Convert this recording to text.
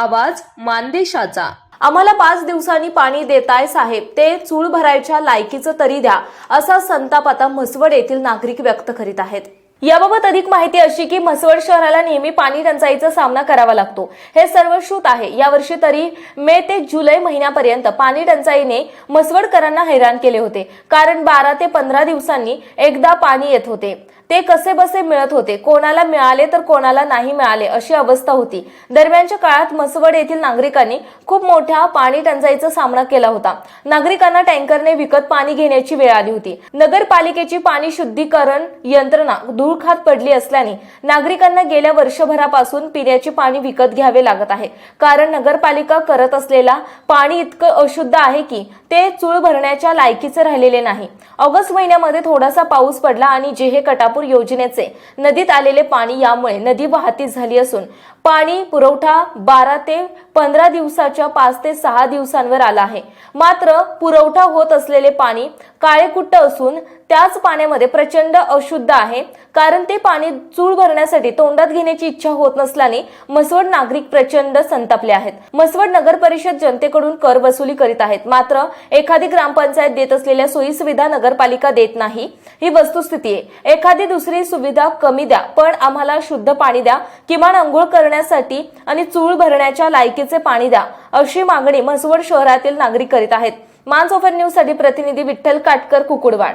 आवाज मानदेशाचा. आम्हाला पाच दिवसांनी पाणी देताय साहेब. ते चूळ भरायच्या लायकीचं तरी द्या असा संताप आता म्हसवड येथील नागरिक व्यक्त करीत आहेत. याबाबत अधिक माहिती अशी की म्हसवड शहराला नेहमी पाणी टंचाईचा सामना करावा लागतो. हे सर्व श्रुत आहे. यावर्षी तरी मे ते जुलै महिन्यापर्यंत पाणी टंचाईने म्हसवडकरांना हैराण केले होते. कारण बारा ते पंधरा दिवसांनी एकदा पाणी येत होते. ते कसे बसे मिळत होते? कोणाला मिळाले तर कोणाला नाही मिळाले अशी अवस्था होती. दरम्यानच्या काळात म्हसवड येथील नागरिकांनी खूप मोठ्या पाणी टंचाईचा सामना केला होता. नागरिकांना टँकरने विकत पाणी घेण्याची वेळ आली होती. नगरपालिकेची पाणी शुद्धीकरण यंत्रणा धूळ खात पडली असल्याने नागरिकांना गेल्या वर्षभरापासून पिण्याचे पाणी विकत घ्यावे लागत आहे. कारण नगरपालिका करत असलेला पाणी इतकं अशुद्ध आहे की ते चूळ भरण्याच्या लायकीचे राहिलेले नाही. ऑगस्ट महिन्यामध्ये थोडासा पाऊस पडला आणि जेहे कटापूर योजनेचे नदीत आलेले पाणी यामुळे नदी वाहती झाली असून पाणी पुरवठा बारा ते पंधरा दिवसाच्या पाच ते सहा दिवसांवर आला आहे. मात्र पुरवठा होत असलेले पाणी काळेकुट्ट असून त्याच पाण्यामध्ये प्रचंड अशुद्ध आहे. कारण ते पाणी चूळ भरण्यासाठी तोंडात घेण्याची इच्छा होत नसल्याने मसवड नागरिक प्रचंड संतापले आहेत. मसवड नगर परिषद जनतेकडून कर वसुली करीत आहेत. मात्र एखादी ग्रामपंचायत देत असलेल्या सोयी सुविधा नगरपालिका देत नाही. ही वस्तुस्थिती आहे. एखादी दुसरी सुविधा कमी द्या पण आम्हाला शुद्ध पाणी द्या किमान अंघोळ करण्यासाठी आणि चूळ भरण्याच्या लायकीचे पाणी द्या अशी मागणी म्हसवड शहरातील नागरिक करीत आहेत. मानसोफर न्यूजसाठी प्रतिनिधी विठ्ठल काटकर कुकुडवाड.